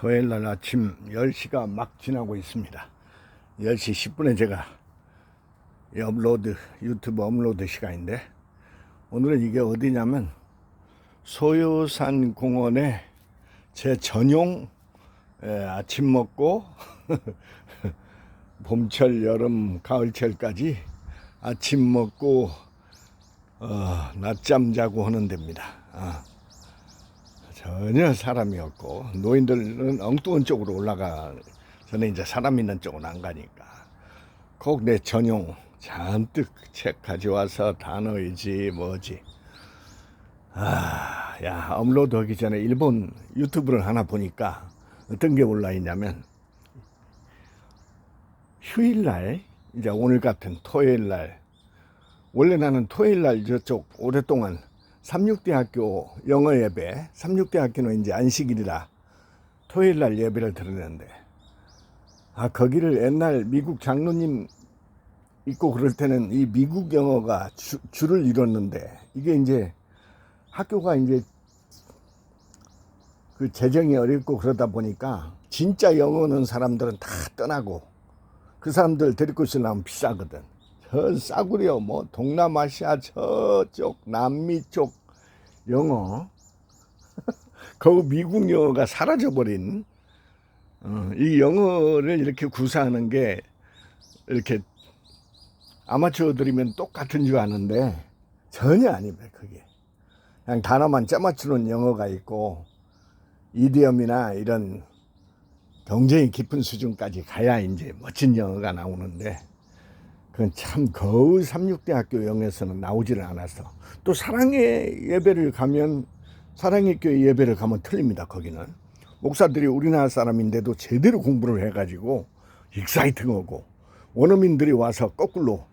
토요일 날 아침 10시가 막 지나고 있습니다. 10시 10분에 제가 이 업로드, 유튜브 업로드 시간인데 오늘은 이게 어디냐면 소요산 공원에 제 전용 에, 아침 먹고 봄철, 여름, 가을철까지 아침 먹고 어, 낮잠 자고 하는 데입니다. 아. 전혀 사람이 없고 노인들은 엉뚱한 쪽으로 올라가 저는 이제 사람 있는 쪽은 안 가니까. 꼭 내 전용 잔뜩 책 가져와서 단어이지 뭐지. 아 야 업로드 하기 전에 일본 유튜브를 하나 보니까 어떤 게 올라 있냐면 휴일날 이제 오늘 같은 토요일날 원래 나는 토요일날 저쪽 오랫동안 삼육대학교 영어 예배, 삼육대학교는 이제 안식일이라 토요일 날 예배를 들었는데, 아, 거기를 옛날 미국 장로님 있고 그럴 때는 이 미국 영어가 주, 줄을 이뤘는데, 이게 이제 학교가 이제 그 재정이 어렵고 그러다 보니까 진짜 영어는 사람들은 다 떠나고 그 사람들 데리고 있으려면 비싸거든. 저 싸구려 뭐 동남아시아 저쪽 남미 쪽 영어. 그 미국 영어가 사라져 버린 어, 이 영어를 이렇게 구사하는 게 이렇게 아마추어들이면 똑같은 줄 아는데 전혀 아닙니다 그게. 그냥 단어만 짜맞추는 영어가 있고 이디엄이나 이런 굉장히 깊은 수준까지 가야 이제 멋진 영어가 나오는데 그건 참 거의 삼육대학교 영에서는 나오지를 않아서. 또 사랑의 예배를 가면 사랑의 교회 예배를 가면 틀립니다 거기는. 목사들이 우리나라 사람인데도 제대로 공부를 해가지고 익사이팅하고 원어민들이 와서 거꾸로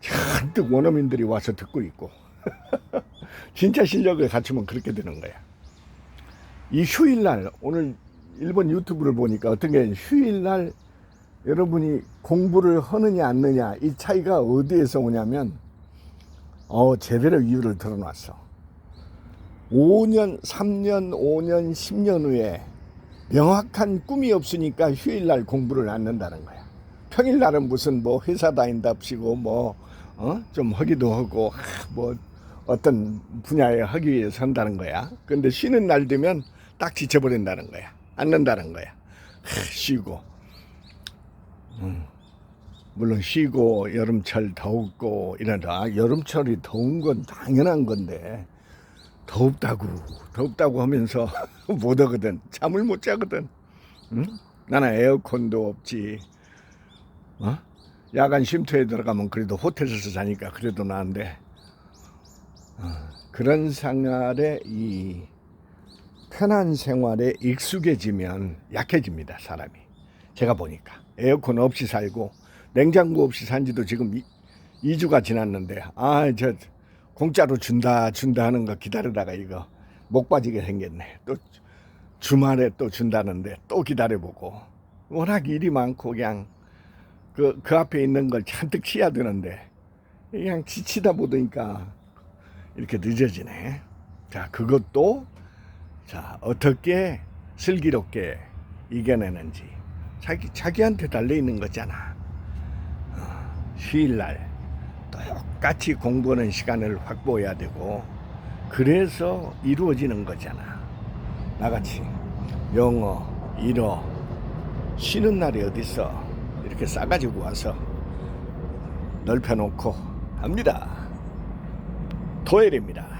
잔뜩 원어민들이 와서 듣고 있고. 진짜 실력을 갖추면 그렇게 되는 거야. 이 휴일날 오늘 일본 유튜브를 보니까 어떤 게 휴일날 여러분이 공부를 하느냐 안느냐 이 차이가 어디에서 오냐면 어 제대로 이유를 드러놨어. 5년 3년 5년 10년 후에 명확한 꿈이 없으니까 휴일날 공부를 안 한다는 거야. 평일날은 무슨 뭐 회사 다닌답시고 뭐 어 좀 하기도 하고 하, 뭐 어떤 분야에 하기 위해서 한다는 거야. 근데 쉬는 날 되면 딱 지쳐버린다는 거야. 앉는다는 거야. 하, 쉬고 물론 쉬고 여름철 더웠고 이러다. 아, 여름철이 더운 건 당연한 건데 덥다고 덥다고 하면서 못 하거든. 잠을 못 자거든. 응? 나는 에어컨도 없지. 어? 야간 쉼터에 들어가면 그래도 호텔에서 자니까 그래도 나은데. 어, 그런 생활에 이 편한 생활에 익숙해지면 약해집니다 사람이 제가 보니까. 에어컨 없이 살고 냉장고 없이 산 지도 지금 이, 2주가 지났는데 아 저 공짜로 준다 준다 하는 거 기다리다가 이거 목 빠지게 생겼네. 또 주말에 또 준다는데 또 기다려보고. 워낙 일이 많고 그냥 그, 그 앞에 있는 걸 잔뜩 치야 되는데 그냥 지치다 보니까 이렇게 늦어지네. 자 그것도 자 어떻게 슬기롭게 이겨내는지 자기 자기한테 달려 있는 거잖아. 어, 휴일날 똑같이 공부하는 시간을 확보해야 되고 그래서 이루어지는 거잖아. 나같이 영어, 일어 쉬는 날이 어딨어? 이렇게 싸가지고 와서 넓혀놓고 합니다. 토요일입니다.